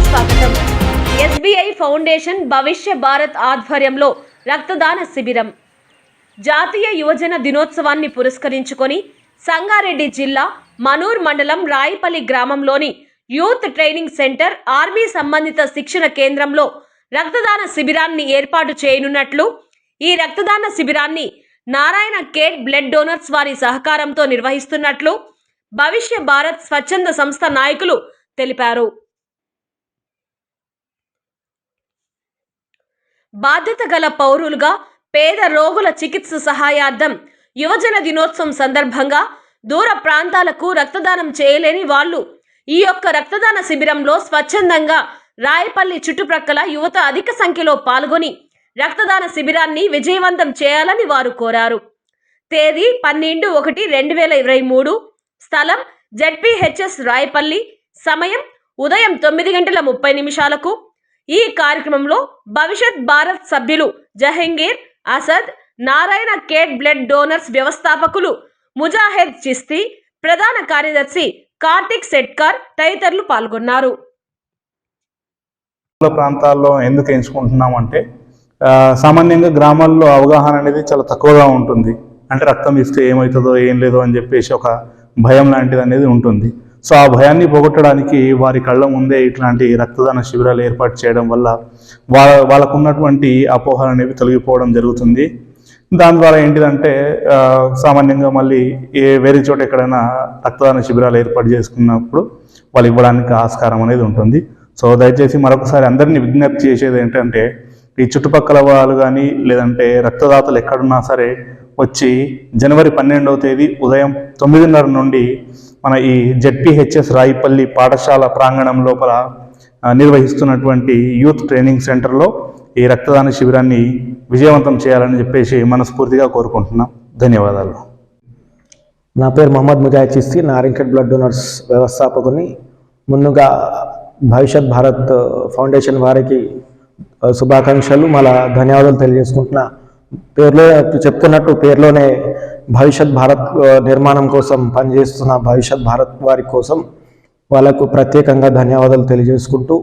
స్వాగతం. SBI foundation భవిష్య భారత్ ఆధ్వర్యంలో రక్తదాన శిబిరం. జాతీయ యువజన దినోత్సవాన్ని పురస్కరించుకొని సంగారెడ్డి జిల్లా మనూర్ మండలం రాయిపల్లి గ్రామంలోని యూత్ ట్రైనింగ్ సెంటర్ ఆర్మీ సంబంధిత శిక్షణ కేంద్రంలో రక్తదాన శిబిరాన్ని ఏర్పాటు చేయనున్నట్లు ఈ రక్తదాన శిబిరాన్ని నారాయణ కేట్ బ్లడ్ డోనర్స్ వారి సహకారంతో నిర్వహిస్తున్నట్లు భవిష్య భారత్ స్వచ్ఛంద సంస్థ నాయకులు తెలిపారు. బాధ్యత గల పౌరులుగా పేద రోగుల చికిత్స సహాయార్థం యువజన దినోత్సవం సందర్భంగా దూర ప్రాంతాలకు రక్తదానం చేయలేని వాళ్ళు ఈ యొక్క రక్తదాన శిబిరంలో స్వచ్ఛందంగా రాయపల్లి చుట్టుప్రక్కల యువత అధిక సంఖ్యలో పాల్గొని రక్తదాన శిబిరాన్ని విజయవంతం చేయాలని వారు కోరారు. తేదీ పన్నెండు ఒకటి రెండు వేల ఇరవై మూడు స్థలం జడ్పిహెచ్ఎస్ రాయపల్లి సమయం ఉదయం తొమ్మిది గంటల ముప్పై నిమిషాలకు ఈ కార్యక్రమంలో భవిష్యత్ భారత్ సభ్యులు Jahangir Asad Narayana Kate blood donors వ్యవస్థాపకులు ముజాహెద్ చిస్తి ప్రధాన కార్యదర్శి కార్తిక్ సెట్కార్ తదితరులు పాల్గొన్నారు. ప్రాంతాల్లో ఎందుకు ఎంచుకుంటున్నాం అంటే సామాన్యంగా గ్రామాల్లో అవగాహన అనేది చాలా తక్కువగా ఉంటుంది. అంటే రక్తం ఇస్తే ఏమవుతుందో ఏం లేదో అని చెప్పేసి ఒక భయం లాంటిది అనేది ఉంటుంది. సో ఆ భయాన్ని పోగొట్టడానికి వారి కళ్ళ ముందే ఇట్లాంటి రక్తదాన శిబిరాలు ఏర్పాటు చేయడం వల్ల వాళ్ళ వాళ్ళకు ఉన్నటువంటి అపోహలు అనేవి తొలగిపోవడం జరుగుతుంది. దాని ద్వారా ఏంటిదంటే సామాన్యంగా మళ్ళీ ఏ వేరే చోట ఎక్కడైనా రక్తదాన శిబిరాలు ఏర్పాటు చేసుకున్నప్పుడు వాళ్ళు ఇవ్వడానికి ఆస్కారం అనేది ఉంటుంది. సో దయచేసి మరొకసారి అందరినీ విజ్ఞప్తి చేసేది ఏంటంటే ఈ చుట్టుపక్కల వాళ్ళు కానీ లేదంటే రక్తదాతలు ఎక్కడున్నా సరే వచ్చి జనవరి పన్నెండవ తేదీ ఉదయం తొమ్మిదిన్నర నుండి మన ఈ జెడ్పిహెచ్ఎస్ రాయిపల్లి పాఠశాల ప్రాంగణం లోపల నిర్వహిస్తున్నటువంటి యూత్ ట్రైనింగ్ సెంటర్లో ఈ రక్తదాన శిబిరాన్ని విజయవంతం చేయాలని చెప్పేసి మనస్ఫూర్తిగా కోరుకుంటున్నాం. ధన్యవాదాలు. నా పేరు మహమ్మద్ ముజాహిద్ చిస్తి నారింకెట్ బ్లడ్ డోనర్స్ వ్యవస్థాపకుని. ముందుగా భవిష్యత్ భారత్ ఫౌండేషన్ వారికి శుభాకాంక్షలు. మళ్ళా ధన్యవాదాలు తెలియజేసుకుంటున్నా. పేర్లో చెప్తున్నట్టు పేర్లోనే భవిష్యత్ భారత్ నిర్మాణం కోసం పనిచేస్తున్న భవిష్యత్ భారత్ వారి కోసం వాళ్ళకు ప్రత్యేకంగా ధన్యవాదాలు తెలియజేసుకుంటూ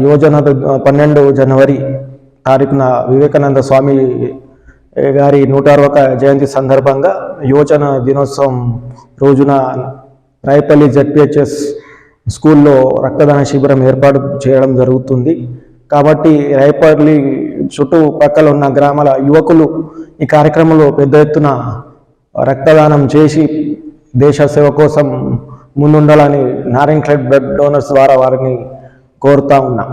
యువజన పన్నెండు జనవరి తారీఖున వివేకానంద స్వామి గారి నూట అరవక జయంతి సందర్భంగా యువజన దినోత్సవం రోజున రాయపల్లి జడ్పిహెచ్ఎస్ స్కూల్లో రక్తదాన శిబిరం ఏర్పాటు చేయడం జరుగుతుంది. కాబట్టి రాయపల్లి చుట్టుపక్కల ఉన్న గ్రామాల యువకులు ఈ కార్యక్రమంలో పెద్ద ఎత్తున రక్తదానం చేసి దేశ సేవ కోసం ముందుండాలని నారాయణ క్లబ్ బ్లడ్ డోనర్స్ ద్వారా వారిని కోరుతా ఉన్నా.